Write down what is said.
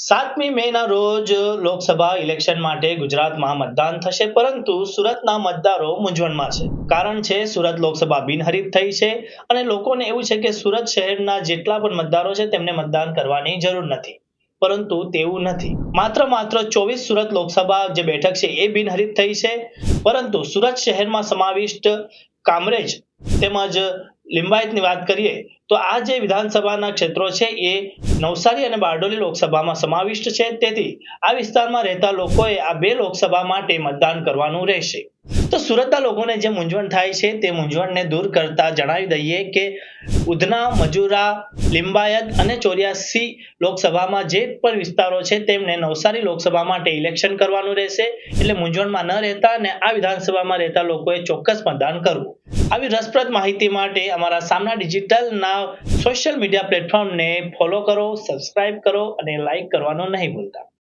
સાતમી મેના રોજ લોકસભા ઇલેક્શન માટે ગુજરાતમાં મતદાન થશે, પરંતુ સુરતના મતદારો મૂંઝવણમાં છે. કારણ છે, સુરત લોકસભા બિનહરીફ થઈ છે અને લોકોને એવું છે કે સુરત શહેરના જેટલા પણ મતદારો છે, તેમને મતદાન કરવાની જરૂર નથી. પરંતુ તેવું નથી. માત્ર માત્ર ચોવીસ સુરત લોકસભા જે બેઠક છે, એ બિનહરીફ થઈ છે. પરંતુ સુરત શહેરમાં સમાવિષ્ટ કામરેજ તેમજ લિંબાયતની વાત કરીએ, તો આ જે વિધાનસભાના ક્ષેત્રો છે એ નવસારી અને બારડોલી લોકસભામાં સમાવિષ્ટ છે. તેથી આ વિસ્તારમાં રહેતા લોકોએ આ બે લોકસભા માટે મતદાન કરવાનું રહેશે. તો સુરતના લોકોને જે મૂંઝવણ થાય છે તે મૂંઝવણને દૂર કરતા જણાવી દઈએ કે ઉધના, મજુરા, લિંબાયત અને ચોર્યાસી લોકસભામાં જે પણ વિસ્તારો છે તેમને નવસારી લોકસભા માટે ઇલેક્શન કરવાનું રહેશે. એટલે મૂંઝવણમાં ન રહેતા અને આ વિધાનસભામાં રહેતા લોકોએ ચોક્કસ મતદાન કરવું. આવી રસપ્રદ માહિતી માટે અમારા સામના ડિજિટલના સોશિયલ મીડિયા પ્લેટફોર્મને ફોલો કરો, સબસ્ક્રાઇબ કરો અને લાઇક કરવાનું નહીં ભૂલતા.